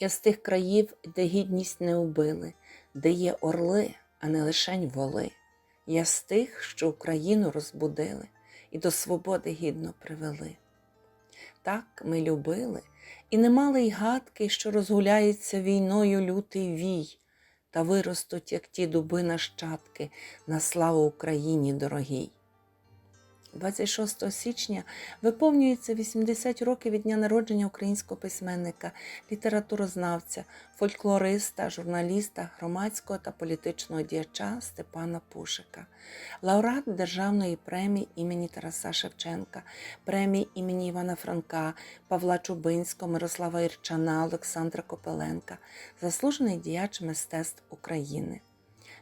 Я з тих країв, де гідність не убили, де є орли, а не лишень воли. Я з тих, що Україну розбудили і до свободи гідно привели. Так ми любили і не мали й гадки, що розгуляється війною лютий вій, та виростуть, як ті дуби нащадки, на славу Україні дорогій. 26 січня виповнюється 80 років від дня народження українського письменника, літературознавця, фольклориста, журналіста, громадського та політичного діяча Степана Пушика, лауреат Державної премії імені Тараса Шевченка, премії імені Івана Франка, Павла Чубинського, Мирослава Ірчана, Олександра Копеленка, заслужений діяч мистецтв України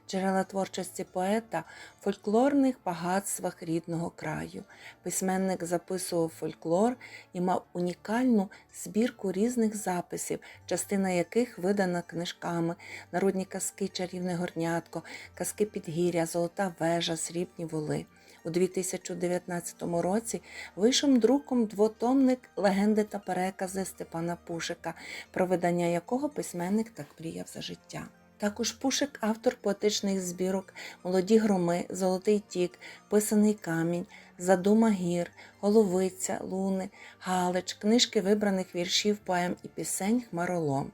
джерела творчості поета в фольклорних багатствах рідного краю. Письменник записував фольклор і мав унікальну збірку різних записів, частина яких видана книжками, народні казки Чарівне горнятко, казки Підгір'я, Золота вежа, Срібні воли. У 2019 році вийшов друком двотомник легенди та перекази Степана Пушика, про видання якого письменник так мріяв за життя. Також Пушик автор поетичних збірок Молоді громи, Золотий тік, Писаний камінь, Задума гір, Головиця, Луни, Галич, книжки вибраних віршів, поем і пісень Хмаролом.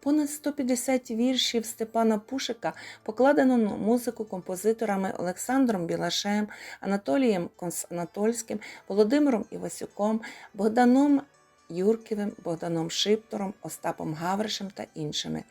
Понад 150 віршів Степана Пушика покладено на музику композиторами Олександром Білашем, Анатолієм Константольським, Володимиром Івасюком, Богданом Юрківим, Богданом Шиптором, Остапом Гавришем та іншими.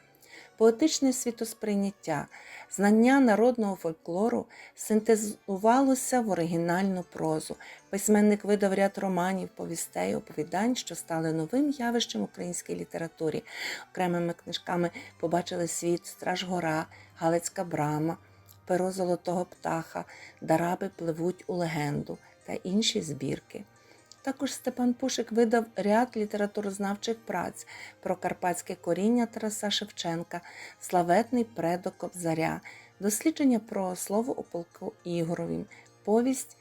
Поетичне світосприйняття, знання народного фольклору синтезувалося в оригінальну прозу. Письменник видав ряд романів, повістей, оповідань, що стали новим явищем українській літературі. Окремими книжками побачили світ Стражгора, Галицька брама, Перо золотого птаха, Дараби пливуть у легенду та інші збірки. Також Степан Пушик видав ряд літературознавчих праць про карпатське коріння Тараса Шевченка, славетний предок Кобзаря, дослідження про слово у полку Ігорові, повість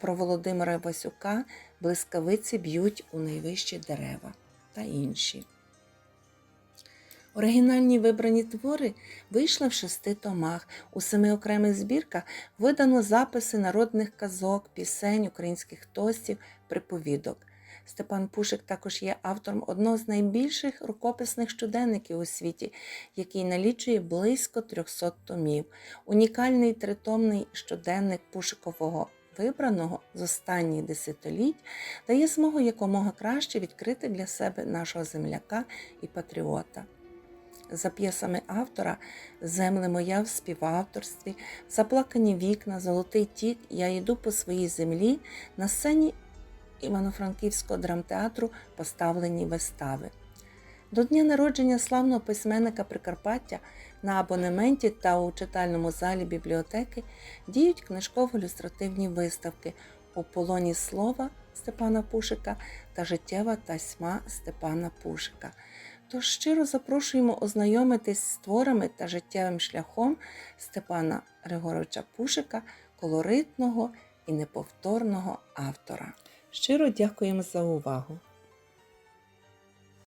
про Володимира Васюка, блискавиці б'ють у найвищі дерева та інші. Оригінальні вибрані твори вийшли в шести томах. У семи окремих збірках видано записи народних казок, пісень, українських тостів, приповідок. Степан Пушик також є автором одного з найбільших рукописних щоденників у світі, який налічує близько 300 томів. Унікальний тритомний щоденник Пушикового вибраного з останніх десятиліть дає змогу якомога краще відкрити для себе нашого земляка і патріота за п'єсами автора Земле моя в співавторстві, Заплакані вікна, Золотий тік, Я йду по своїй землі на сцені Івано-Франківського драмтеатру поставлені вистави. До дня народження славного письменника Прикарпаття на абонементі та у читальному залі бібліотеки діють книжково-ілюстративні виставки у полоні слова Степана Пушика та життєва тасьма Степана Пушика. Тож щиро запрошуємо ознайомитись з творами та життєвим шляхом Степана Григоровича Пушика, колоритного і неповторного автора. Щиро дякуємо за увагу!